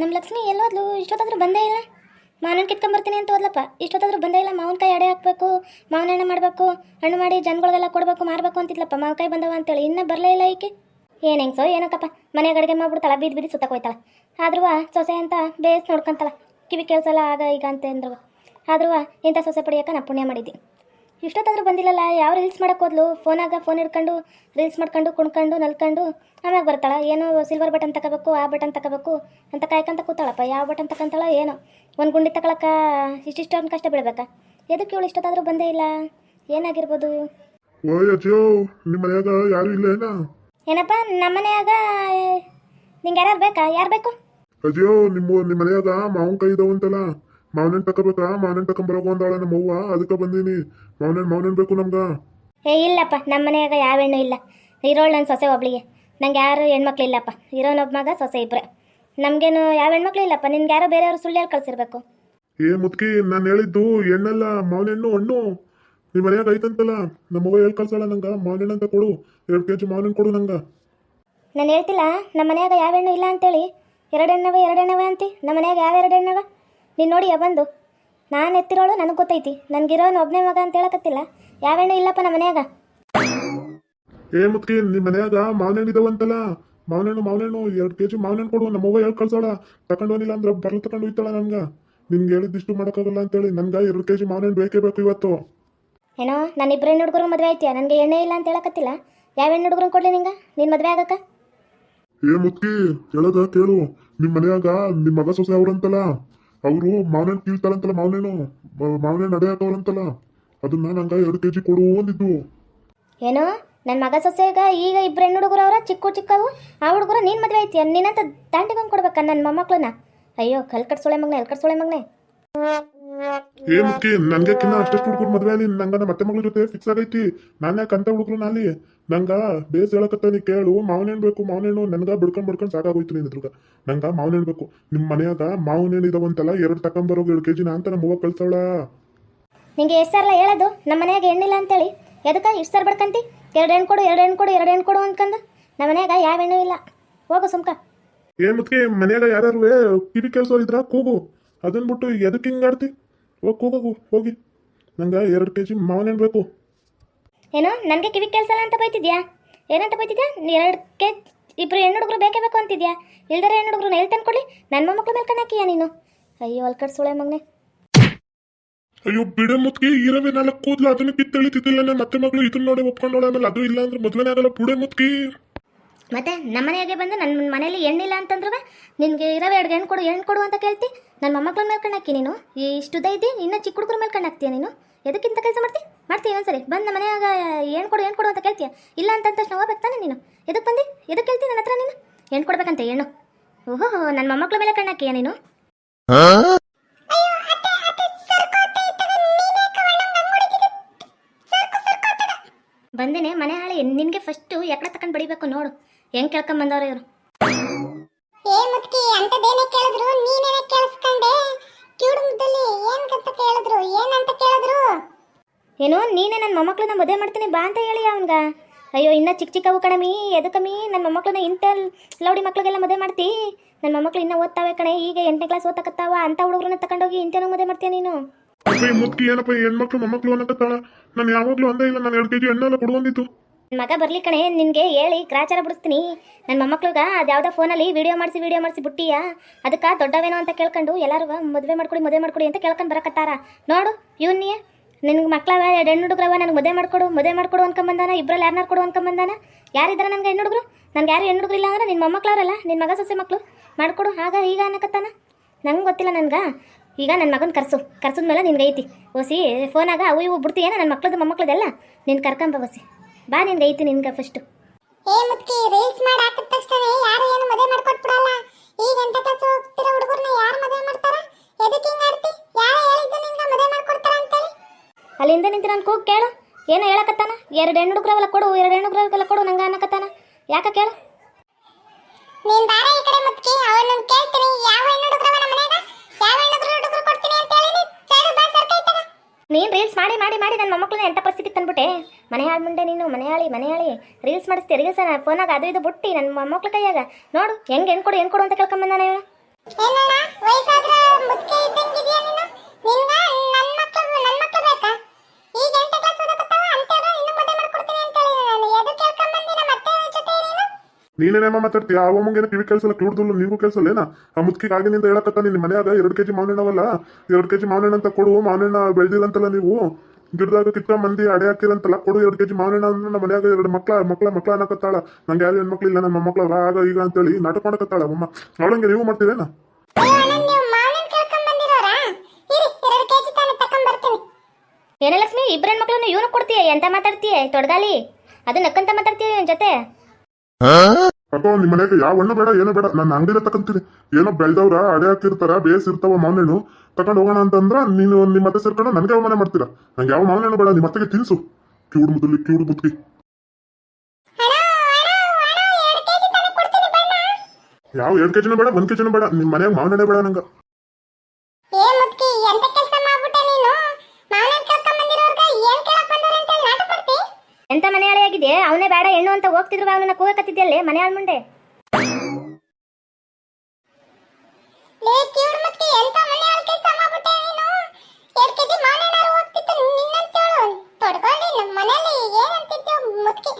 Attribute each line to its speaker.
Speaker 1: ನಮ್ಮ ಲಕ್ಷ್ಮಿ ಎಲ್ಲೋದ್ಲು? ಇಷ್ಟೊತ್ತಾದ್ರೂ ಬಂದೇ ಇಲ್ಲ. ಮಾವನ ಕಿತ್ಕೊಂಬರ್ತೀನಿ ಅಂತ ಹೋದ್ಲಪ್ಪ. ಇಷ್ಟೊತ್ತಾದರೂ ಬಂದೇ ಇಲ್ಲ. ಮಾವಿನಕಾಯಿ ಎಡೆ ಹಾಕ್ಬೇಕು, ಮಾವಿನ ಹಣ್ಣು ಮಾಡಬೇಕು, ಹಣ್ಣು ಮಾಡಿ ಜನಗಳಿಗೆಲ್ಲ ಕೊಡಬೇಕು, ಮಾರಬೇಕು ಅಂತಿದ್ಲಪ್ಪ. ಮಾವಿನಕಾಯಿ ಬಂದವ ಅಂತೇಳಿ. ಇನ್ನೂ ಬರಲೇ ಇಲ್ಲ ಈಕೆ. ಏನು ಹೆಂಗ್ಸೋ ಏನಕ್ಕಪ್ಪ ಮನೆಗೆ ಅಡುಗೆ ಮಾಡ್ಬಿಡ್ತಾಳ ಬೀದಿ ಬೀದಿ ಸುತ್ತಕ್ಕೆ ಹೋಯ್ತಾಳೆ. ಆದ್ರೂ ಸೊಸೆ ಅಂತ ಬೇಸ್ ನೋಡ್ಕೊಂತಾಳ. ಕಿವಿ ಕೇಳಿಸಲ್ಲ, ಆಗ ಈಗ ಅಂತ ಅಂದ್ರು ಆದ್ರೂ ಇಂಥ ಸೊಸೆ ಪಡಿಯೋಕೆ ನಾ ಪುಣ್ಯ ಮಾಡಿದ್ದೆ. ಇಷ್ಟೊತ್ತಾದ್ರೂ ಬಂದಿಲ್ಲಲ್ಲ ಯಾವ ರೀಲ್ಸ್ ಮಾಡಕ್ಕೆ ಹೋದ್ಲು? ಫೋನಾಗ ಫೋನ್ ಹಿಡ್ಕೊಂಡು ರೀಲ್ಸ್ ಮಾಡ್ಕೊಂಡು ಕುಣ್ಕೊಂಡು ನಲ್ಕೊಂಡು ಆಮ್ಯಾಗ ಬರ್ತಾಳೆ. ಏನೋ ಸಿಲ್ವರ್ ಬಟನ್ ತಗೋಬೇಕು ಆ ಬಟನ್ ತಗೋಬೇಕು ಅಂತ ಕಾಯ್ಕೊಂತ ಕೂತಾಳಪ್ಪ. ಯಾವ ಬಟನ್ ತಗೊಂತಾಳ ಏನೋ. ಒಂದು ಗುಂಡಿ ತಗೊಳಕ್ಕೆ ಇಷ್ಟಿಷ್ಟೊಂದು ಕಷ್ಟ ಬೀಳ್ಬೇಕಾ? ಎದಕ್ಕೆ ಇವಳು ಇಷ್ಟೊತ್ತಾದರೂ ಬಂದೇ ಇಲ್ಲ? ಏನಾಗಿರ್ಬೋದು?
Speaker 2: ಓಯ್ ಅಜ್ಜೋ ನಿಮ್ಮ ಮನೆಯಾಗ ಯಾರು ಇಲ್ಲ ಏನ?
Speaker 1: ಏನಪ್ಪ ನಮ್ಮ ಮನ್ಯಾಗ ನಿಂಗೆ ಯಾರು ಬೇಕಾ? ಯಾರು ಬೇಕು?
Speaker 2: ಅಜ್ಜೋ ನಿಮ್ಮ ನಿಮ್ಮ ಮನೆಯಾಗ ಮಾವಿನ ಕೈ ಇದಾವಂತಲ್ಲ. ಮಾವನಣ್ಣ ತಗೋಬೇಕಾ ಮಾವನಣ್ಣ ತಕೊಂಬರೋಕು ಅಂದಾಳ ನಮ್ಮ ಅವ್ವ ಅದಕ್ಕೆ ಬಂದೀನಿ. ಮಾವನಣ್ಣ ಮಾವನಣ್ಣ ಬೇಕು ನಮ್ಗ?
Speaker 1: ಏ ಇಲ್ಲಪ್ಪ. ನಮ್ಮ ಮನೆಯಾಗ ಯಾವ ಹೆಣ್ಣು ಇಲ್ಲ. ಇರೋಳು ನನ್ನ ಸೊಸೆ ಒಬ್ಳಿಗೆ. ನಂಗೆ ಯಾರು ಹೆಣ್ಮಕ್ಳು ಇಲ್ಲಪ್ಪ. ಇರೋನೊಬ್ಬ ಮಗ ಸೊಸೆ ಇಬ್ಬರೇ ನಮಗೇನು ಯಾವ ಹೆಣ್ಮಕ್ಳು ಇಲ್ಲಪ್ಪ? ನಿನ್ಗೆ ಯಾರೋ ಬೇರೆಯವ್ರು ಸುಳ್ಳು ಹೇಳಿ ಕಳ್ಸಿರ್ಬೇಕು.
Speaker 2: ಏ ಮುದ್ಕಿ ನಾನು ಹೇಳಿದ್ದು ಹೆಣ್ಣಲ್ಲ ಮಾವನಣ್ಣು ಹಣ್ಣು. ನಿಮ್ಮ ಮನೆಯಾಗ ಐತಂತಲ್ಲ? ನಮ್ಮ ಮಗ ಹೇಳ್ ಕಳ್ಸಲ್ಲ ನಂಗ. ಮಾವನಣ್ಣ ಅಂತ ಕೊಡು. ಎರಡು ಕೆ ಜಿ ಮಾವನಣ್ಣು ಕೊಡು ನಂಗ.
Speaker 1: ನಾನು ಹೇಳ್ತಿಲ್ಲ ನಮ್ಮ ಮನೆಯಾಗ ಯಾವ ಹೆಣ್ಣು ಇಲ್ಲ ಅಂತೇಳಿ. ಎರಡೆಣ್ಣವ ಎರಡೆಣ್ಣವ ಅಂತಿ. ನಮ್ಮ ಮನೆಯಾಗ ಯಾವ ಎರಡು ಹೆಣ್ಣವ ನೀನು ನೋಡಿಯ ಬಂದು ನಾನು ಎತ್ತಿರೋಳು ನನಗೆ ಗೊತ್ತೈತಿ. ನನಗಿರೋನು ಒಬ್ಬನೇ ಮಗ ಅಂತ ಹೇಳಕತ್ತಿಲ್ಲ. ಯಾವ ಹೆಣ್ಣು ಇಲ್ಲಪ್ಪ ನಮ್ಮ ಮನ್ಯಾಗ?
Speaker 2: ಏ ಮುತ್ತಿ ನಿಮ್ಮ ಮನೆಯಾಗ ಮಾವನಣ್ಣ ಇದಾವಂತಲ್ಲ ಮಾವನಣ್ಣು ಮಾವನಣ್ಣು ಎರಡು ಕೆ ಜಿ ಮಾವನಣ್ಣು ಕೊಡು. ನಮ್ಮ ಹೇಳಿ ಕಳ್ಸಾಳ. ತಗೊಂಡು ಹೋಗಿಲ್ಲ ಅಂದ್ರೆ ಬರ್ಲು ತಗೊಂಡು ಹೋಯ್ತಾಳ ನನಗೆ. ನಿಮ್ಗೆ ಹೇಳಿದ್ದಿಷ್ಟು ಮಾಡೋಕ್ಕಾಗಲ್ಲ ಅಂತೇಳಿ ನನ್ಗೆ ಎರಡು ಕೆ ಜಿ ಮಾವನಣ್ಣು ಬೇಕೇ ಬೇಕು ಇವತ್ತು.
Speaker 1: ಏನೋ ನಾನು ಇಬ್ಬರು ಹೆಣ್ಣು ಹುಡುಗರು ಮದುವೆ ಆಯ್ತೀಯ? ನನಗೆ ಎಣ್ಣೆ ಇಲ್ಲ ಅಂತ ಹೇಳಕತ್ತಿಲ್ಲ. ಯಾವ ಹೆಣ್ಣು ಹುಡುಗರು ಕೊಡ್ಲಿ ನಿಂಗೆ? ನೀನು ಮದುವೆ ಆಗಕ್ಕ?
Speaker 2: ಏ ಮುತ್ಕಿ ಹೇಳದ ಕೇಳು. ನಿಮ್ಮ ಮನೆಯಾಗ ನಿಮ್ಮ ಮಗ ಸೊಸೆ ಅವ್ರಂತಲ್ಲ. ಅವರು ಮಾವನಣ್ಣು ಕೀಳ್ತಾರಂತಲ್ಲ ಮಾವನೇನು ಮಾವನೇನು ನಡೆ ಹಾಕವ್ರಂತಲ್ಲ ಅದನ್ನ ನಂಗ ಎರಡು ಕೆ ಜಿ ಕೊಡು ಅಂದಿದ್ದು.
Speaker 1: ಏನು? ನನ್ನ ಮಗ ಸೊಸೆಗ ಈಗ ಇಬ್ಬರು ಹೆಣ್ಣು ಹುಡುಗರು ಅವರ, ಚಿಕ್ಕ ಚಿಕ್ಕವು. ಆ ಹುಡುಗರು ನೀನು ಮದುವೆ ಐತಿ ನಿನ್ನಂತ ದಾಂಡಿಗೊಂಡು ಕೊಡ್ಬೇಕಾ ನನ್ನ ಮೊಮ್ಮಕ್ಳನ್ನ. ಅಯ್ಯೋ ಕಲ್ಕಟ್ ಸೊಳೆ ಮಗನೇ ಎಲ್ಕಟ್ ಸೊಳೆ ಮಗನೆ.
Speaker 2: ಏ ಮುತ್ಕಿ ನನ್ಗೆ ಕಿನ್ನ ಅಷ್ಟಷ್ಟು ಹುಡುಗರು ಮದ್ವೆ ಅಲ್ಲಿ ನಂಗ ನಮ್ಮ ಮತ್ತೆ ಮಗಳ ಜೊತೆ ಫಿಕ್ಸ್ ಆಗೈತಿ. ನಾನೇ ಕಂತ ಹುಡುಗರು ನಾಲಿ ನಂಗ ಬೇಸ್ ಹೇಳಕತ್ತ ನೀ ಕೇಳು ಮಾವನೇಣ್ ಬೇಕು ಮಾವನೇಣು ನನ್ಗ ಬಿಡ್ಕೊಂಡ್ ಬಿಡ್ಕೊಂಡ್ ಸಾಕಾಗೋಯ್ತು ನೀನ್ ಎದುರುಗ. ನಂಗ ಮಾವನೇಣ್ ಬೇಕು. ನಿಮ್ ಮನೆಯಾಗ ಮಾವನೇಣ್ ಇದಾವಂತಲ್ಲ ಎರಡು ತಕೊಂಬರೋ ಎರಡು ಕೆ ಜಿ ನಾ ಅಂತ ನಮ್ಮ ಮೂವ ಕಳ್ಸವಳ.
Speaker 1: ನಿಂಗೆ ಎಷ್ಟು ಸರ್ಲ ಹೇಳೋದು? ನಮ್ಮ ಮನೆಯಾಗ ಹೆಣ್ಣಿಲ್ಲ ಅಂತೇಳಿ. ಎದಕ್ಕೆ? ಇಷ್ಟು ಸರ್ ಬಡ್ಕಂತಿ? ಎರಡು ಹೆಣ್ಣು ಕೊಡು ಎರಡು ಹೆಣ್ಣು ಕೊಡು ಎರಡು ಹೆಣ್ಣು ಕೊಡು ಅನ್ಕಂದು. ನಮ್ಮ ಮನೆಯಾಗ ಯಾವ ಹೆಣ್ಣು ಇಲ್ಲ. ಹೋಗು ಸುಮ್ಕ.
Speaker 2: ಏನ್ ಮುತ್ಕಿ ಮನೆಯಾಗ ಯಾರು ಕಿವಿ ಕೆಲಸ ಇದ್ರ ಕೂಗು. ಅದನ್ ಬಿಟ್ಟು ಎದಕ್ ಹಿಂಗ್ ಹೋಗ್ ಹೋಗಿ ನಂಗೆ ಎರಡು ಕೆ ಜಿ ಬೇಕು.
Speaker 1: ಏನೋ ನನಗೆ ಕಿವಿ ಕೇಳಿಸಲ್ಲ ಅಂತ ಬೈತಿದ್ಯಾ? ಏನಂತ ಬೈತಿದ್ಯಾ? ಎರಡು ಕೆ ಇಬ್ಬರು ಹೆಣ್ಣು ಹುಡುಗರು ಬೇಕೇ ಬೇಕು ಅಂತಿದ್ಯಾ? ಇಲ್ದರೆ ಹೆಣ್ಣು ಹುಡುಗರು ಎಲ್ಲಿ ತಂದ್ಕೊಡಿ ನನ್ನ ಮೊಮ್ಮಕ್ಳು ಮೇಲೆ ಕಣ್ಣಾಕಿಯಾ ನೀನು? ಅಯ್ಯೋ ಅಲ್ಲಿ ಕಟ್ಸೋಳೆ ಮಗನೆ.
Speaker 2: ಅಯ್ಯೋ ಬಿಡ ಮುತ್ಕಿ ಇರವೇ ನಾಲ್ಕು ಕೂದ್ಲು ಅದನ್ನು ಕಿತ್ತಳಿತಿದ್ದಿಲ್ಲ. ನನ್ನ ಮತ್ತೆ ಮಗಳು ಇದನ್ನ ನೋಡಿ ಒಪ್ಕೊಂಡೋಳ. ಆಮೇಲೆ ಅದು ಇಲ್ಲ ಅಂದ್ರೆ ಮೊದಲನೇ ಆಗಲ್ಲ. ಬುಡೆ ಮುತ್ಕಿ.
Speaker 1: ಮತ್ತೆ ನಮ್ಮ ಮನೆಯಾಗೆ ಬಂದು ನನ್ನ ಮನೇಲಿ ಎಣ್ಣಿಲ್ಲ ಅಂತಂದ್ರೆ ನಿನಗೆ ಇರವೆ ಎರಡು ಹೆಣ್ಣು ಕೊಡು ಹೆಣ್ಣು ಕೊಡು ಅಂತ ಕೇಳ್ತಿ. ನನ್ನ ಮೊಮ್ಮಕ್ಳ ಮೇಲೆ ಕಣ್ಣಾಕಿ ನೀನು. ಈ ಇಷ್ಟುದ ಇದ್ದಿ, ಇನ್ನು ಚಿಕ್ಕ ಹುಡುಗರ ಮೇಲೆ ಕಣ್ಣಾಕ್ತೀಯ ನೀನು? ಎದಕ್ಕಿಂತ ಕೆಲಸ ಮಾಡ್ತಿ? ಮಾಡ್ತೀಯ ಇನ್ನೊಂದ್ಸರಿ ಬಂದು ನಮ್ಮ ಮನೆಯಾಗ ಹೆಣ್ಣು ಕೊಡು ಹೆಣ್ಣು ಕೊಡು ಅಂತ ಕೇಳ್ತೀಯ? ಇಲ್ಲ ಅಂತ ತಕ್ಷಣ ಹೋಗ್ಬೇಕು ತಾನೆ ನೀನು? ಎದಕ್ಕೆ ಬಂದಿ? ಎದಕ್ಕೆ ಕೇಳ್ತಿ ನನ್ನ ಹತ್ರ ನೀನು? ಹೆಣ್ಣು ಕೊಡ್ಬೇಕಂತ, ಹೆಣ್ಣು. ಓಹೋ ನನ್ನ ಮೊಮ್ಮಕ್ಳ ಮೇಲೆ ಕಣ್ಣಾಕಿಯ ನೀನು? ಬಂದೇನೆ ಮನೆ ಹಾಳೆ ನಿನಗೆ ಫಸ್ಟು ಎಕಡೆ ತಕೊಂಡ್ ಬಡಿಬೇಕು ನೋಡು. ಹೆಂಗ್ ಕೇಳ್ಕೊಂಡ್ ಬಂದವ್ರ ಇವ್ರು?
Speaker 3: ಏ ಮುತ್ಕಿ ಅಂತದೇನೆ ಕೇಳಿದ್ರು ನೀನೇನೆ ಕೇಳಿಸ್ಕೊಂಡೆ? ಕಿವುಡು ಮುದ್ದಲ್ಲಿ ಏನ್ ಅಂತ ಕೇಳಿದ್ರು ಏನಂತ ಕೇಳಿದ್ರು?
Speaker 1: ಏನು ನೀನೇ ನನ್ನ ಮೊಮ್ಮಕ್ಳನ್ನ ಮದುವೆ ಮಾಡ್ತೀನಿ ಬಾ ಅಂತ ಹೇಳಿ ಅವನ್ಗ? ಅಯ್ಯೋ ಇನ್ನ ಚಿಕ್ಕ ಚಿಕ್ಕವು ಕಣಮಿ ಎದಕಮ್ಮಿ ನನ್ನ ಮೊಮ್ಮಕ್ಳನ್ನ ಇಂಥ ಲೌಡಿ ಮಕ್ಳಿಗೆಲ್ಲ ಮದುವೆ ಮಾಡ್ತಿ? ನನ್ನ ಮೊಮ್ಮಕ್ಳು ಇನ್ನೂ ಓದ್ತಾವೆ ಕಣೆ ಈಗ ಎಂಟನೇ ಕ್ಲಾಸ್ ಓದಕತ್ತಾವ ಅಂತ ಹುಡುಗರನ್ನ ತಕೊಂಡೋಗಿ ಇಂಥನೂ ಮದುವೆ ಮಾಡ್ತೀಯ ನೀನು?
Speaker 2: ಅಪ್ಪ ಈ ಮುತ್ಕಿ ಏನಪ್ಪ, ಹೆಣ್ಮಕ್ಳು ಮೊಮ್ಮಕ್ಳು ಅನ್ನಕತ್ತಾಳ? ನಾನು ಯಾವಾಗ್ಲೂ ಅಂದೇ ಇಲ್ಲ, ನಾನು ಎರಡು ಕೆಜಿ ಎಣ್ಣೆಲ್ಲ ಕೊಡುವಂದಿತ್ತು
Speaker 1: ಮಗ ಬರ್ಲಿ ಕಣೆ, ನಿನಗೆ ಹೇಳಿ, ಗ್ರಾಚಾರ ಬಿಡಿಸ್ತೀನಿ. ನನ್ನ ಮೊಮ್ಮಕ್ಳಿಗ ಅದು ಯಾವುದೋ ಫೋನಲ್ಲಿ ವಿಡಿಯೋ ಮಾಡಿಸಿ ವಿಡಿಯೋ ಮಾಡಿಸಿ ಬಿಟ್ಟಿಯ? ಅದಕ್ಕ ದೊಡ್ಡವೇನೋ ಅಂತ ಕೇಳ್ಕೊಂಡು ಎಲ್ಲರೂ ಮದುವೆ ಮಾಡ್ಕೊಡಿ ಮದುವೆ ಮಾಡ್ಕೊಡಿ ಅಂತ ಕೇಳ್ಕೊಂಡು ಬರಕತ್ತಾರ. ನೋಡು ಇವನ್ನೇ ನಿನ್ಗೆ ಮಕ್ಳ ಎರಡು ಹೆಣ್ಣು ಹುಡುಗ್ರವ ನನಗೆ ಮದುವೆ ಮಾಡ್ಕೊಡು ಮದುವೆ ಮಾಡ್ಕೊಡು ಅನ್ಕೊಂಬಂದಾನ ಇಬ್ಬರಲ್ಲಿ ಯಾರನ್ನಾರು ಕೊಡು ಅನ್ಕೊಂಬಂದಾನ? ಯಾರಿದ್ದಾರೆ ನನಗೆ ಹೆಣ್ಣು ಹುಡುಗರು ನನಗೆ ಯಾರು ಹೆಣ್ಣು ಹುಡುಗ್ರು ಇಲ್ಲ ಅಂದ್ರೆ ನಿನ್ನ ಮೊಮ್ಮಕ್ಳವ್ರಲ್ಲ ನಿನ್ನ ಮಗ ಸೊಸೆ ಮಕ್ಕಳು ಮಾಡ್ಕೊಡು, ಆಗ ಈಗ ಅನ್ನಕತ್ತಾನ? ನಂಗೆ ಗೊತ್ತಿಲ್ಲ ನನ್ಗೆ. ಈಗ ನನ್ನ ಮಗನ ಕರ್ಸು. ಕರ್ಸಿದ್ಮೇಲೆ ನಿನ್ಗೆ ಐತಿ. ಓಸಿ ಫೋನಾಗ ಅವು ಇವು ಬಿಡ್ತೀಯ ನನ್ನ ಮಕ್ಳದ್ದು ಮೊಮ್ಮಕ್ಳದೆಲ್ಲ? ನೀನು ಕರ್ಕೊಂಬ ಓಸಿ. ಬಾ ನಿನ್ಗೆ ಐತಿ ನಿನ್ಗೆ ಫಸ್ಟು
Speaker 3: ಏ ಮುತ್ಕಿ ರೀಲ್ಸ್ ಮಾಡಿ ಹಾಕಿದ ತಕ್ಷಣ ಯಾರು ಏನು ಮದುವೆ ಮಾಡ್ಕೊಟ್ಬಿಡಲ್ಲ. ಈಗ ಎಂತ ಕೆಲಸ ಹೋಗ್ತಿರೋ ಯಾರು ಮದುವೆ ಮಾಡ್ತಾರ? ಎದಕ್ಕೆ ಹಿಂಗ್ ಆಡ್ತಿ? ಯಾರು ಹೇಳಿದ್ದು ನಿಂಗೆ ಮದುವೆ ಮಾಡ್ಕೊಡ್ತಾರ ಅಂತೇಳಿ?
Speaker 1: ಅಲ್ಲಿಂದ ನಿಂತು ನಾನು ಕೂಗ್ ಕೇಳು. ಏನೋ ಹೇಳಕತ್ತಾನ? ಎರಡು ಹೆಣ್ಣು ಹುಡುಗರವೆಲ್ಲ ಕೊಡು ಎರಡು ಹೆಣ್ಣು ಹುಡುಗರವೆಲ್ಲ ಕೊಡು ನಂಗೆ ಅನ್ನಕತ್ತಾನ? ಯಾಕ ಕೇಳು?
Speaker 3: ನೀನು ಬಾರ ಈ ಕಡೆ ಮುತ್ಕಿ ಅವನನ್ನು ಕೇಳ್ತೀನಿ.
Speaker 1: ಮಾಡಿ ಮಾಡಿ ನನ್ನ ಮೊಮ್ಮಕ್ಳನ್ನ ಎಂಥ ಪರಿಸ್ಥಿತಿ ತಂದ್ಬಿಟ್ಟೆ? ಮನೆ ಹಾಳು ಮುಂಡೆ ನೀನು ಮನೆಯಾಳಿ ಮನೆಯಾಳಿ. ರೀಲ್ಸ್ ಮಾಡಿಸ್ತೀಯ ರೀಲ್ಸ್ ಫೋನಾಗ ಅದು ಇದು ಬುಟ್ಟಿ ನನ್ನ ಮೊಮ್ಮಕ್ಳ ಕೈಯಾಗ. ನೋಡು ಹೆಂಗೆ ಹೆಣ್ ಕೊಡು ಹೆಣ್ಣು ಕೊಡು ಅಂತ ಕೇಳ್ಕೊಂಬ
Speaker 3: ನಾನು?
Speaker 2: ನೀನೇನೇಮ ಮಾತಾಡ್ತೀಯ? ಆ ಒಮ್ಮಂಗೇನ ಕಿವಿ ಕೆಲಸಲ್ಲ ಕ್ಲೂಡ್ದಲ್ಲ ನಿಮಗೂ ಕೆಲಸಲ್ಲೇನ? ಆ ಮುದ್ಕಿಗೆ ಆಗಿನಿಂದ ಹೇಳಕತ್ತ ನಿನ್ನ ಮನೆಯಾಗ. ಎರಡು ಕೆಜಿ ಮಾವಿನ ಎರಡು ಕೆಜಿ ಮಾವಿನ ಅಂತ ಕೊಡು ಮಾವಿನ ಬೆಳ್ದಿಲ್ಲ ಅಂತಲ್ಲ ನೀವು? ಗಿಡದಾಗ ಕಿತ್ತ ಮಂದಿ ಅಡೆ ಹಾಕಿರಂತಲ್ಲ ಕೊಡು ಎರಡು ಕೆಜಿ ಮಾವಿನ ಹಣ್ಣು ನಮ್ಮ ಮನ್ಯಾಗ ಎರಡು ಮಕ್ಳ ಮಕ್ಳ ಮಕ್ಳ ಅನ್ನಕತ್ತಾಳ. ನಂಗೆ ಯಾರು ಹೆಣ್ಮಕ್ಳು ಇಲ್ಲ ನಮ್ಮ ಮಕ್ಳು ಆಗ ಈಗ ಅಂತೇಳಿ ನಾಟಕ ಮಾಡಕತ್ತಾಳ ಅಮ್ಮ. ಅವಳಂಗೆ ನೀವು ಮಾಡ್ತೀರೇನ?
Speaker 3: ಏನಲಕ್ಷ್ಮಿ ಅಣ್ಣ ನೀವು ಮಾವಿನ ಕೇಳ್ಕೊಂಡ್ ಬಂದಿರೋರಾ? ಇರಿ ಎರಡು ಕೆಜಿ ತಾನೆ ತಕೊಂಡ್ ಬರ್ತೀನಿ.
Speaker 1: ಏನೇ ಲಕ್ಷ್ಮಿ ಇಬ್ಬರ ಹೆಣ್ಮಕ್ಳನ್ನು ಇವನು ಕೊಡ್ತೀಯ? ಎಂತ ಮಾತಾಡ್ತೀಯ? ತೊಡ್ಗಾಲಿ ಅದನ್ನ ನಕ್ಕಂತ ಮಾತಾಡ್ತೀಯ ಇವನ್ ಜೊತೆ?
Speaker 2: ಅಪ್ಪ ನಿಮ್ಮ ಮನೆಗೆ ಯಾವ ಹಣ್ಣು ಬೇಡ ಏನು ಬೇಡ. ನನ್ನ ಅಂಗಡಿನ ತಕಂತೀನಿ ಏನೋ ಬೆಳ್ದವ್ರ ಅಡೆ ಹಾಕಿರ್ತಾರ ಬೇಸ್ ಇರ್ತಾವ ಮಾವಿನ ತಕೊಂಡು ತಗೊಂಡು ಹೋಗೋಣ ಅಂತಂದ್ರ ನೀನು ನಿಮ್ಮ ಮತ್ತೆ ಸೇರ್ಕೊಂಡು ನನಗೆ ಅವಮಾನ ಮಾಡ್ತೀರಾ? ನಂಗೆ ಯಾವ ಮಾವಿನ ಹಣ್ಣು ಬೇಡ ನಿಮ್ಮ ಮತ್ತೆಗೆ ತಿನ್ಸು. ಕ್ಯೂಡ್ ಮುದ್ಲಿ
Speaker 3: ಕ್ಯೂಡ್ ಬಣ್ಣ.
Speaker 2: ಯಾವ ಎರಡು ಕೆಜಿನೂ ಬೇಡ ಒಂದ್ ಕೆಜಿನೂ ಬೇಡ. ನಿಮ್ಮ ಮನೆಯಾಗ ಮಾವನಣ್ಣೆ ಬೇಡ ನಂಗೆ.
Speaker 3: ಎಂತ
Speaker 1: ಮನೆ ಹಳೆಯಾಗಿದೆ ಅವನೇ ಬೇಡ ಹೆಣ್ಣು ಅಂತ ಹೋಗ್ತಿದ್ರು ಅವನನ್ನ ಕೂಗಕತ್ತಿದ್ದಲ್ಲಿ ಮನೆ ಹಾಳ್ ಮುಂದೆ. ಮುತ್ಕಿ.